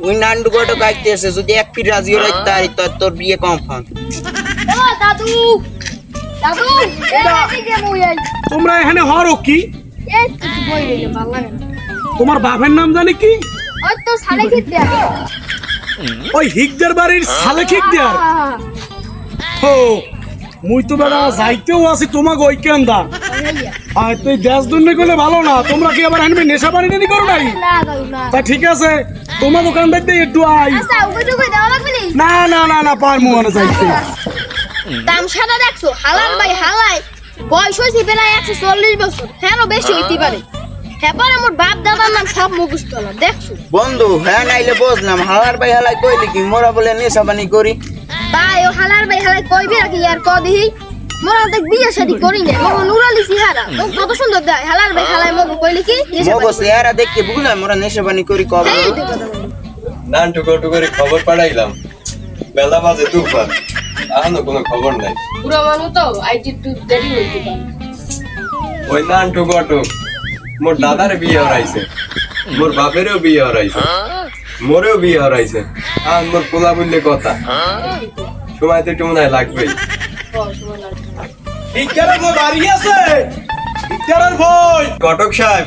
ওই নান্ডু গটো কাইতেছে যদি এক ফিট তাই তোর তোর বিয়ে কনফার্ম দাদু! দাদু! তোমরা এখানে হরো কি? তোমার বাপের নাম জানি কি? ওই তো সালে ওই হিকদের বাড়ির সালে খিক দেয়ার ও মুই তো বেড়া যাইতেও আছি তোমাকে ওই কেন্দা আর তুই দেশ দুর্নীতি করলে ভালো না তোমরা কি আবার আনবে নেশা করো নাই? তা ঠিক আছে তোমার দোকান দেখতে একটু আই আচ্ছা নি? না না না না পার মুহানে যাইতে। তামসাটা দেখছ হালাল ভাই হালাই। বয়স হয়েছে প্রায় একশো চল্লিশ বছর হ্যাঁ বেশি হইতে পারে। হ্যাঁ আমার বাপ দাদার নাম সব মুখস্থ দেখছ? বন্ধু হ্যাঁ নাইলে বুঝলাম হালার ভাই হালাই কইলি কি মোরা বলে নেশা পানি করি? তাই ও হালার ভাই কইবি নাকি আর কদিহি মোরা দেখ বিয়ে শাদি করি না মগো নুরালি সিহারা ও কত সুন্দর দেয়। হালার ভাই হালাই মগো কইলি কি? মগো চেহারা দেখতে বুঝলাম মোরা নেশা পানি করি কবে। নান টুকু করে খবর পাঠাইলাম। বেলা বাজে দুপুর। কোনো খবর নাই। বুড়ো মানুষ তো আইটি একটু দেরি হইতে পারে ওই নান টুকু অটুক মোর দাদার বিয়ে হরাইছে। মোর বাপেরও বিয়ে হরাইছে। মোরেও বিয়ে হরাইছে। আর মোর পোলা বললে কথা। সময় তো একটু মনে হয় লাগবেই। হিকদারের বই বাড়ি আছে। হিকদারের বই। সাহেব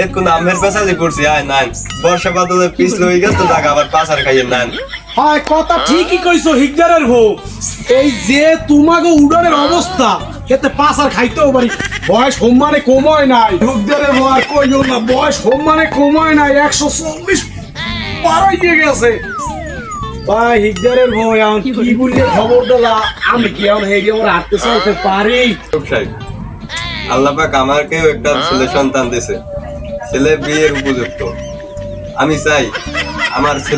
এর কোন আমের পেশালি পড়ছি আয় নান। বর্ষা বাদলে পিছলে হয়ে গেছে জায়গা আবার পাশার খাইয়ে নান। হয় কথা ঠিকই কইছো হিকদারের বউ। এই যে তোমাকে উড়ানের অবস্থা খেতে পাস আর খাইতেও পারি। বয়স সম্মানে কময় নাই। হিকদারের বউ আর কইও না বয়স সম্মানে কময় নাই একশো চল্লিশ পার হয়ে গেছে। ভাই হিগদারের ভয় এখন কি বললে খবর দিলা আমি কি এখন হেগে আমার হাঁটতে চলতে পারি? সাহেব আল্লাহ পাক আমাকেও একটা ছেলে সন্তান দিয়েছে ছেলে বিয়ের উপযুক্ত। আমি চাই আমার ছেলে